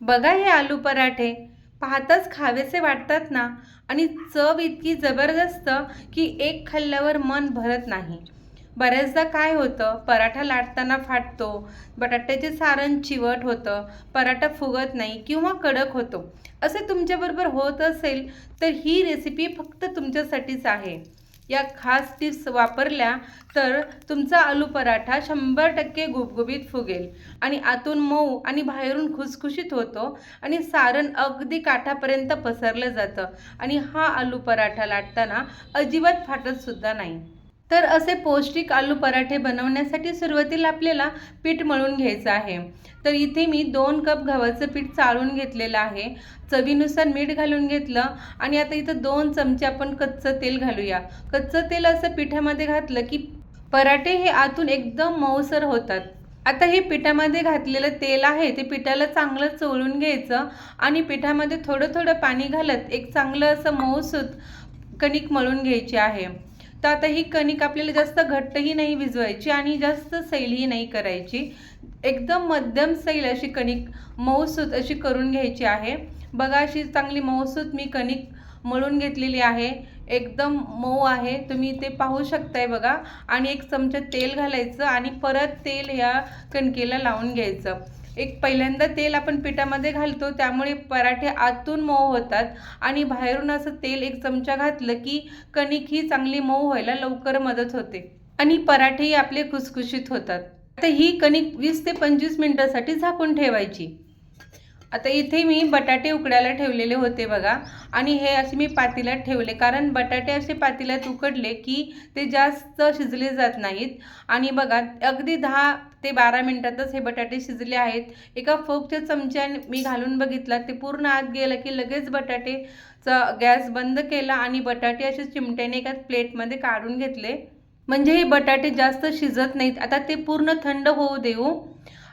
बघा हे आलू पराठे. पाहताच खावेसे वाटतात ना? आणि चव इतकी जबरदस्त की एक खाल्ल्यावर मन भरत नाही. बऱ्याचदा काय होतं? पराठा लाटताना फाटतो बटाट्याचे सारण चिवट होतं पराठा फुगत नाही किंवा कडक होतो. असे तुमच्याबरोबर होत असेल तर ही रेसिपी फक्त तुमच्यासाठीच आहे. या खास टिप्स वापरल्या तर तुमचा आलू पराठा शंभर टक्के गुबगुबीत फुगेल. आणि आतून मऊ आणि बाहेरून खुसखुशीत होतो आणि सारण अगदी काठापर्यंत पसरलं जातं. आणि हा आलू पराठा लाटताना अजिबात फाटतसुद्धा नाही. तर असे पौष्टिक आलू पराठे बनवण्यासाठी सुरुवातीला आपल्याला पीठ मळून घ्यायचं आहे. तर इथे मी दोन कप गव्हाचं पीठ चाळून घेतलेलं आहे. चवीनुसार मीठ घालून घेतलं आणि आता इथं दोन चमचे आपण कच्चं तेल घालूया. कच्चं तेल असं पिठामध्ये घातलं की पराठे हे आतून एकदम मऊसर होतात. आता हे पिठामध्ये घातलेलं तेल आहे ते पिठाला चांगलं चोळून घ्यायचं आणि पिठामध्ये थोडं थोडं पाणी घालत एक चांगलं असं मऊसूत कणिक मळून घ्यायची आहे. तर आता ही कणिक आपल्याला जास्त घट्टही नाही भिजवायची आणि जास्त सैलही नाही करायची. एकदम मध्यम सैल अशी कणिक मऊसूत अशी करून घ्यायची आहे. बघा अशी चांगली मऊसूत मी कणिक मळून घेतलेली आहे. एकदम मऊ आहे. तुम्ही ते पाहू शकताय बघा. आणि एक चमचा तेल घालायचं आणि परत तेल ह्या कणकेला लावून घ्यायचं. एक पहिल्यांदा तेल आपण पिठामध्ये घालतो त्यामुळे पराठे आतून मऊ होतात आणि बाहेरून असं तेल एक चमचा घातलं की कणिक ही चांगली मऊ व्हायला लवकर मदत होते आणि पराठेही आपले खुसखुशीत होतात. आता ही कणिक वीस ते पंचवीस मिनिटासाठी झाकून ठेवायची. आता इथे मी बटाटे उकडायला ठेवलेले होते बघा. आणि हे असे मी पातेल्यात ठेवले. कारण बटाटे असे पातील्यात उकडले की ते जास्त शिजले जात नाहीत. आणि बघा अगदी दहा ते बारा मिनटातच हे बटाटे शिजले आहेत. एका फोकच्या चमच्याने मी घालून बघितला. ते पूर्ण आत गेलं की लगेच बटाटेचा गॅस बंद केला आणि बटाटे असे चिमट्याने एका प्लेटमध्ये काढून घेतले. म्हणजे हे बटाटे जास्त शिजत नाहीत. आता ते पूर्ण थंड होऊ देऊ.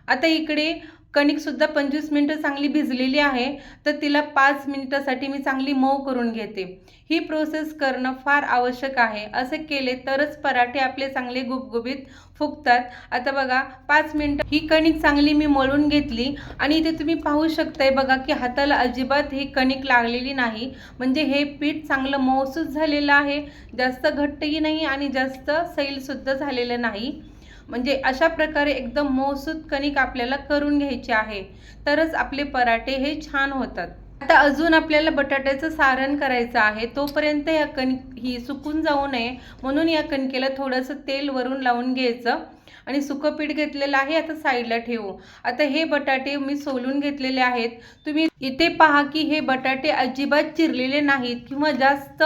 आता इकडे कणिकसुद्धा पंचवीस मिनटं चांगली भिजलेली आहे तर तिला पाच मिनिटासाठी मी चांगली मऊ करून घेते. ही प्रोसेस करणं फार आवश्यक आहे. असे केले तरच पराठे आपले चांगले गुबगुबीत फुगतात. आता बघा पाच मिनटं ही कणिक चांगली मी मळून घेतली आणि इथे तुम्ही पाहू शकताय बघा की हाताला अजिबात ही कणिक लागलेली नाही. म्हणजे हे पीठ चांगलं मऊसूत झालेलं आहे. जास्त घट्टही नाही आणि जास्त सैलसुद्धा झालेलं नाही. म्हणजे अशा प्रकारे एकदम मऊसूत कणिक आपल्याला करून घ्यायची आहे. तरच आपले पराठे हे छान होतात. आता अजून आपल्याला बटाट्याचं सारण करायचं आहे. तोपर्यंत या कणिक ही सुकून जाऊ नये. म्हणून या कणकेला थोडंसं तेल वरून लावून घ्यायचं. आणि सुकं पीठ घेतलेलं आहे आता साईडला ठेवू. आता हे बटाटे मी सोलून घेतलेले आहेत. तुम्ही इथे पहा की हे बटाटे अजिबात चिरलेले नाहीत किंवा जास्त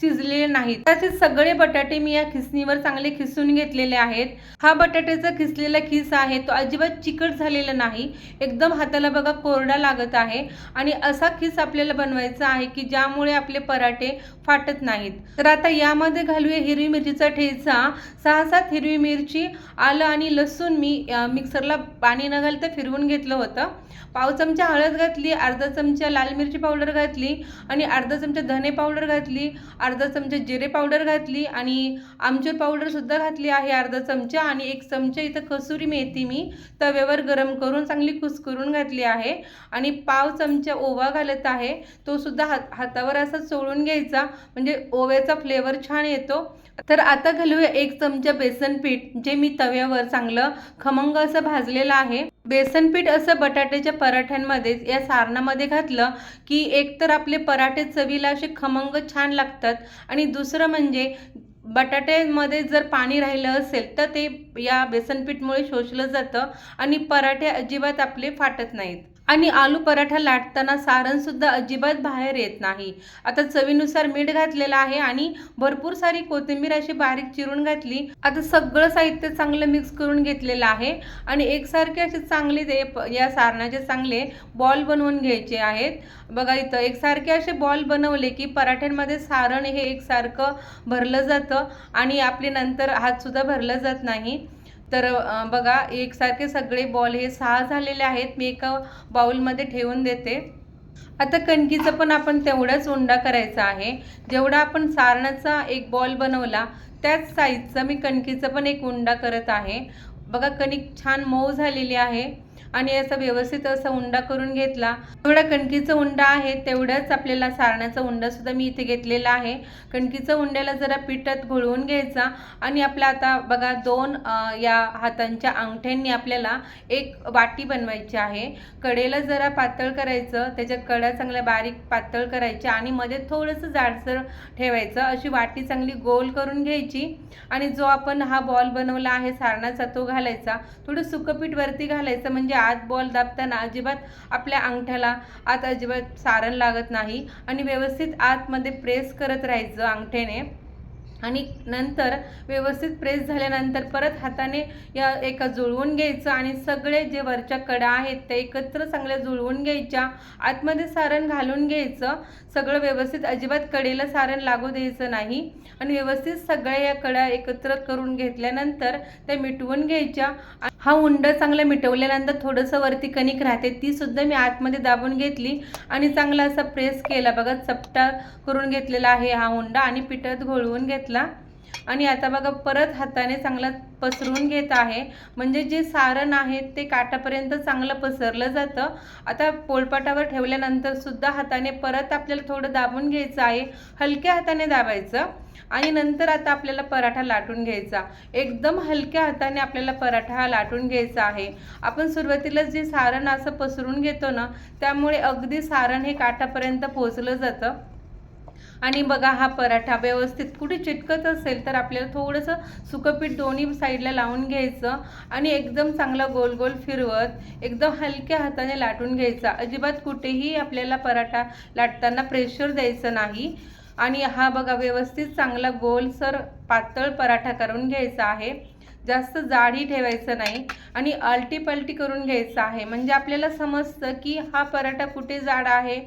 शिजलेले नाहीत. तसेच सगळे बटाटे मी या खिसणीवर चांगले खिसून घेतलेले आहेत. हा बटाट्याचा खिसलेला खिस आहे तो अजिबात चिकट झालेला नाही. एकदम हाताला बघा कोरडा लागत आहे. आणि असा खिस आपल्याला बनवायचा आहे की ज्यामुळे आपले पराठे फाटत नाहीत. तर आता यामध्ये घालूया हिरवी मिरचीचा ठेचा. सहा सात हिरवी मिरची आलं आणि लसूण मी मिक्सरला पाणी न घालता फिरवून घेतलं होतं. पाव चमचा हळद घातली अर्धा चमचा लाल मिरची पावडर घातली आणि अर्धा चमचा धने पावडर घातली अर्धा चमचा जिरे पावडर घातली आणि आमचूर पावडरसुद्धा घातली आहे अर्धा चमचा आणि एक चमचा इथं कसुरी मेथी मी तव्यावर गरम करून चांगली कुस्करून घातली आहे. आणि पाव चमचा ओवा घालत आहे. तो सुद्धा हात हातावर असा चोळून घ्यायचा. म्हणजे ओव्याचा फ्लेवर छान येतो. तर आता घालूया एक चमचा बेसन पीठ जे मी तव्यावर चांगलं खमंग असं भाजलेलं आहे. बेसन पीठ असं बटाट्याच्या पराठ्यांमध्ये या सारणामध्ये घातलं की एकतर आपले पराठे चवीला असे खमंग छान लागतात. आणि दुसरं म्हणजे बटाट्यामध्ये जर पाणी राहिलं असेल तर ते या बेसनपीठमुळे शोषलं जातं आणि पराठे अजिबात आपले फाटत नाहीत. आणि आलू पराठा लाटताना सारणसुद्धा अजिबात बाहेर येत नाही. आता चवीनुसार मीठ घातलेलं आहे आणि भरपूर सारी कोथिंबीर अशी बारीक चिरून घातली. आता सगळं साहित्य चांगलं मिक्स करून घेतलेलं आहे आणि एकसारखे असे चांगले ते या सारणाचे चांगले बॉल बनवून घ्यायचे आहेत. बघा इथं एकसारखे असे बॉल बनवले की पराठ्यांमध्ये सारण हे एकसारखं भरलं जातं आणि आपले नंतर हातसुद्धा भरलं जात नाही. तर बघा एकसारखे सगळे बॉल हे सहा झालेले आहेत. मी एका बाउलमध्ये ठेवून देते. आता कणकीचं पण आपण तेवढाच उंडा करायचा आहे. जेवढा आपण सारणाचा एक बॉल बनवला त्याच साईजचा मी कणकीचं पण एक उंडा करत आहे. बघा कणिक छान मऊ झालेली आहे. आणि असं व्यवस्थित असा उंडा करून घेतला. जेवढा कणकीचा उंडा आहे तेवढाच आपल्याला सारण्याचा उंडा सुद्धा मी इथे घेतलेला आहे. कणकीचा उंड्याला जरा पिठात घोळवून घ्यायचा आणि आपला आता बघा दोन या हातांच्या अंगठ्यांनी आपल्याला एक वाटी बनवायची आहे. कडेला जरा पातळ करायचं त्याच्या कडा चांगल्या बारीक पातळ करायच्या आणि मध्ये थोडंसं जाडसर ठेवायचं. अशी वाटी चांगली गोल करून घ्यायची आणि जो आपण हा बॉल बनवला आहे सारणाचा तो घालायचा. थोडं सुकपीठ वरती घालायचं म्हणजे आत बॉल दाबताना अजिबात आपल्या अंगठ्याला आत अजिबात सारण लागत नाही आणि व्यवस्थित आतमध्ये प्रेस करत राहायचं अंगठ्याने. आणि नंतर व्यवस्थित प्रेस झाल्यानंतर परत हाताने या एका जुळवून घ्यायचं आणि सगळे जे वरच्या कडा आहेत ते एकत्र चांगल्या जुळवून घ्यायच्या. आतमध्ये सारण घालून घ्यायचं. सगळं व्यवस्थित अजिबात कडेला सारण लागू द्यायचं नाही. आणि व्यवस्थित सगळ्या या कडा एकत्र करून घेतल्यानंतर त्या मिटवून घ्यायच्या. हा उंड चांगला मिटवल्यानंतर थोडंसं वरती कणिक राहते ती सुद्धा मी आतमध्ये दाबून घेतली. आणि चांगला असा प्रेस केला. बघा चपटा करून घेतलेला आहे हा उंडा आणि पिठात घोळवून घेतला. आणि आता बघा परत हाताने चांगला पसरून घेत आहे. म्हणजे जे सारण आहे ते काठापर्यंत चांगलं पसरलं जातं. आता पोळपाटावर ठेवल्यानंतर सुद्धा हाताने परत आपल्याला थोडं दाबून घ्यायचं आहे. हलक्या हाताने दाबायचं. आणि नंतर आता आपल्याला पराठा लाटून घ्यायचा. एकदम हलक्या हाताने आपल्याला पराठा हा लाटून घ्यायचा आहे. आपण सुरुवातीला जे सारण असं पसरून घेतो ना त्यामुळे अगदी सारण हे काठापर्यंत पोचलं जातं. आणि बघा हा पराठा व्यवस्थित कुठे चिटकत असेल तर आपल्याला थोडंसं सुकंपीठ दोन्ही साईडला लावून घ्यायचं आणि एकदम चांगला गोल गोल फिरवत एकदम हलक्या हाताने लाटून घ्यायचा. अजिबात कुठेही आपल्याला पराठा लाटताना प्रेशर द्यायचं नाही. आणि हा बघा व्यवस्थित चांगला गोलसर पातळ पराठा करून घ्यायचा आहे. जास्त जाडही ठेवायचं नाही आणि आलटी पलटी करून घ्यायचं आहे. म्हणजे आपल्याला समजतं की हा पराठा कुठे जाड आहे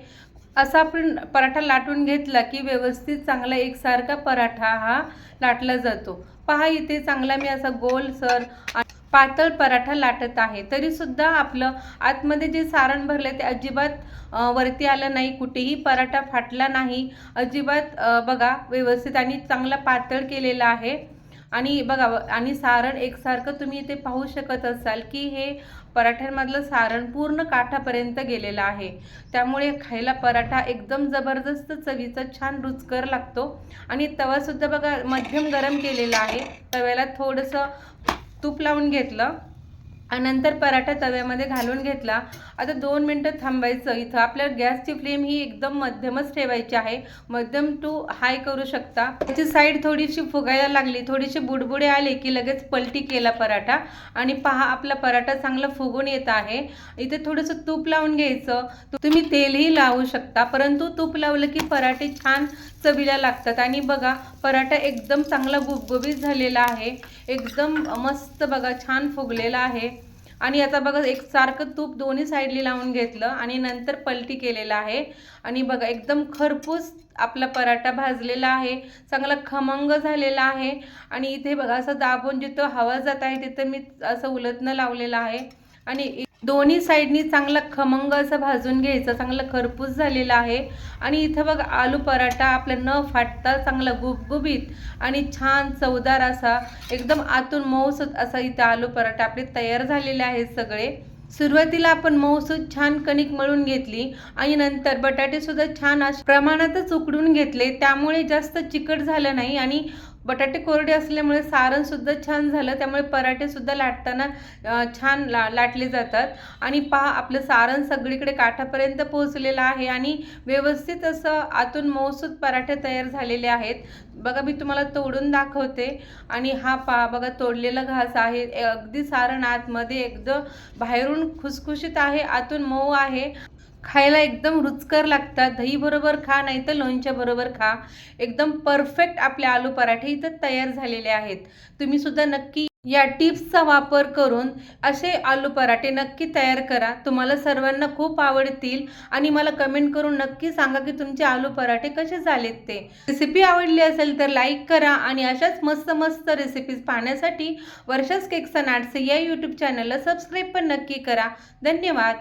असा आपण पराठा लाटून घेतला की व्यवस्थित चांगला एकसारखा पराठा हा लाटला जातो. पहा इथे चांगला मी असा गोल सर पातळ पराठा लाटत आहे. तरीसुद्धा आपलं आतमध्ये जे सारण भरलं ते अजिबात वरती आलं नाही. कुठेही पराठा फाटला नाही. अजिबात बघा व्यवस्थित आणि चांगला पातळ केलेला आहे. आणि बघा आणि सारण एकसारखं तुम्ही इथे पाहू शकत असाल की हे पराठ्यांमधलं सारण पूर्ण काठापर्यंत गेलेलं आहे. त्यामुळे खायला पराठा एकदम जबरदस्त चवीचा छान रुचकर लागतो. आणि तवासुद्धा बघा मध्यम गरम केलेला आहे. तव्याला थोडंसं तूप लावून घेतलं. नंतर पराठा तव्यामध्ये घालून घेतला. आता दोन मिनटं थांबायचं. इथं आपल्या गॅसची फ्लेम ही एकदम मध्यमच ठेवायची आहे. मध्यम टू हाय करू शकता. त्याची साईड थोडीशी फुगायला लागली. थोडीशी बुडबुडे आले की लगेच पलटी केला पराठा. आणि पहा आपला पराठा चांगला फुगून येत आहे. इथे थोडंसं तूप लावून घ्यायचं. तुम्ही तेलही लावू शकता. परंतु तूप लावलं की पराठे छान चवीला लागतात. आणि बघा पराठा एकदम चांगला गुबगुबीत झालेला आहे. एकदम मस्त बघा छान फुगलेला आहे. आणि याचा बघा एक सारखं तूप दोन्ही साईडली लावून घेतलं आणि नंतर पलटी केलेलं आहे. आणि बघा एकदम खरपूस आपला पराठा भाजलेला आहे. चांगला खमंग झालेला आहे. आणि इथे बघा असं दाबून जिथं हवा जात आहे तिथं मी असं उलटणं लावलेलं आहे. आणि दोन्ही साईडनी चांगला खमंग असं भाजून घ्यायचं चांगलं खरपूस झालेलं आहे. आणि इथं बघ आलू पराठा आपला न फाटता चांगला गुबगुबीत आणि छान चवदार असा एकदम आतून मऊसूत असा इथं आलू पराठा आपले तयार झालेले आहेत सगळे. सुरुवातीला आपण मऊसूत छान कणिक मळून घेतली आणि नंतर बटाटे सुद्धा छान प्रमाणातच उकडून घेतले त्यामुळे जास्त चिकट झालं नाही आणि बटाटे कोरडे असल्यामुळे सारणसुद्धा छान झालं त्यामुळे पराठेसुद्धा लाटताना छान ला लाटले जातात. आणि पहा आपलं सारण सगळीकडे काठापर्यंत पोहोचलेलं आहे आणि व्यवस्थित असं आतून मऊसूत पराठे तयार झालेले आहेत. बघा मी तुम्हाला तोडून दाखवते. आणि हा पहा बघा तोडलेला घास आहे. अगदी सारण आतमध्ये एकदम बाहेरून खुसखुशीत आहे आतून मऊ आहे. खायला एकदम रुचकर लागतात. दही बरोबर खा नाही तर लोणच्या बरोबर खा. एकदम परफेक्ट आपले आलू पराठे इथं तयार झालेले आहेत. तुम्ही सुद्धा नक्की या टिप्सचा वापर करून असे आलू पराठे नक्की तयार करा. तुम्हाला सर्वांना खूप आवडतील आणि मला कमेंट करून नक्की सांगा की तुमचे आलू पराठे कसे झालेत ते. रेसिपी आवडली असेल तर लाईक करा आणि अशाच मस्त मस्त रेसिपीज पाहण्यासाठी वर्षस केक्स नाटसे या यूट्यूब चॅनलला सबस्क्राईब पण नक्की करा. धन्यवाद.